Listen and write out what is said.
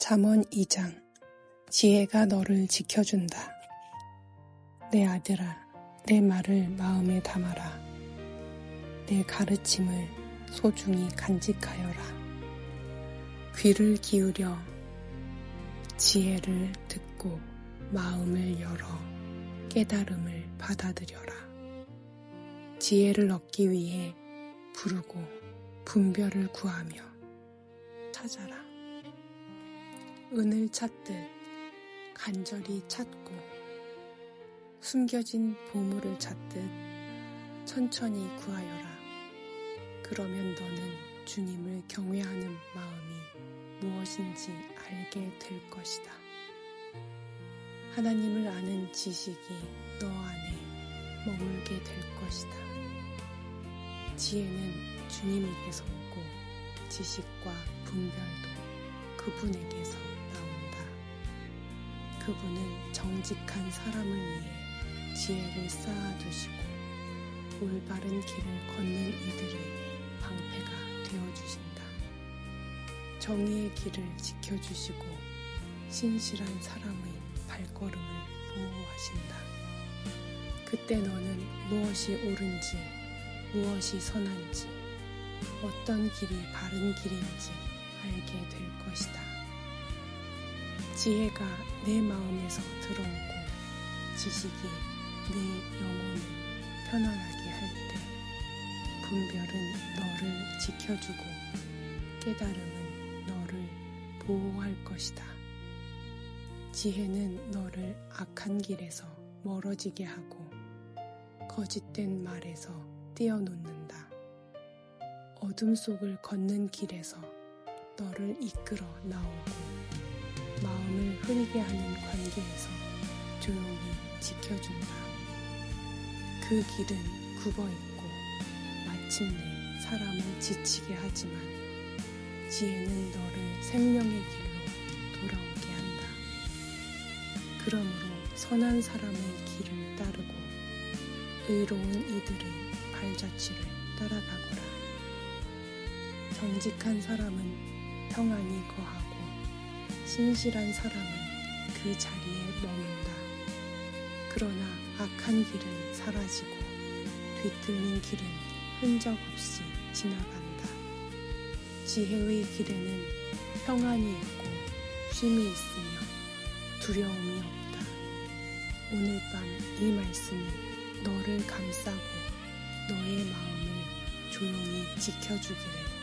잠언 2장 지혜가 너를 지켜준다. 내 아들아, 내 말을 마음에 담아라. 내 가르침을 소중히 간직하여라. 귀를 기울여 지혜를 듣고 마음을 열어 깨달음을 받아들여라. 지혜를 얻기 위해 부르고 분별을 구하며 찾아라. 은을 찾듯 간절히 찾고 숨겨진 보물을 찾듯 천천히 구하여라. 그러면 너는 주님을 경외하는 마음이 무엇인지 알게 될 것이다. 하나님을 아는 지식이 너 안에 머물게 될 것이다. 지혜는 주님에게서 오고 지식과 분별도 그분에게서. 그분은 정직한 사람을 위해 지혜를 쌓아두시고 올바른 길을 걷는 이들의 방패가 되어주신다. 정의의 길을 지켜주시고 신실한 사람의 발걸음을 보호하신다. 그때 너는 무엇이 옳은지, 무엇이 선한지, 어떤 길이 바른 길인지 알게 될 것이다. 지혜가 내 마음에서 들어오고 지식이 내 영혼을 편안하게 할 때 분별은 너를 지켜주고 깨달음은 너를 보호할 것이다. 지혜는 너를 악한 길에서 멀어지게 하고 거짓된 말에서 띄어놓는다. 어둠 속을 걷는 길에서 너를 이끌어 나오고 마음을 흐리게 하는 관계에서 조용히 지켜준다. 그 길은 굽어 있고 마침내 사람을 지치게 하지만 지혜는 너를 생명의 길로 돌아오게 한다. 그러므로 선한 사람의 길을 따르고 의로운 이들의 발자취를 따라가거라. 정직한 사람은 평안히 거하고 신실한 사람은 그 자리에 머문다. 그러나 악한 길은 사라지고 뒤틀린 길은 흔적 없이 지나간다. 지혜의 길에는 평안이 있고 쉼이 있으며 두려움이 없다. 오늘 밤 이 말씀이 너를 감싸고 너의 마음을 조용히 지켜주기를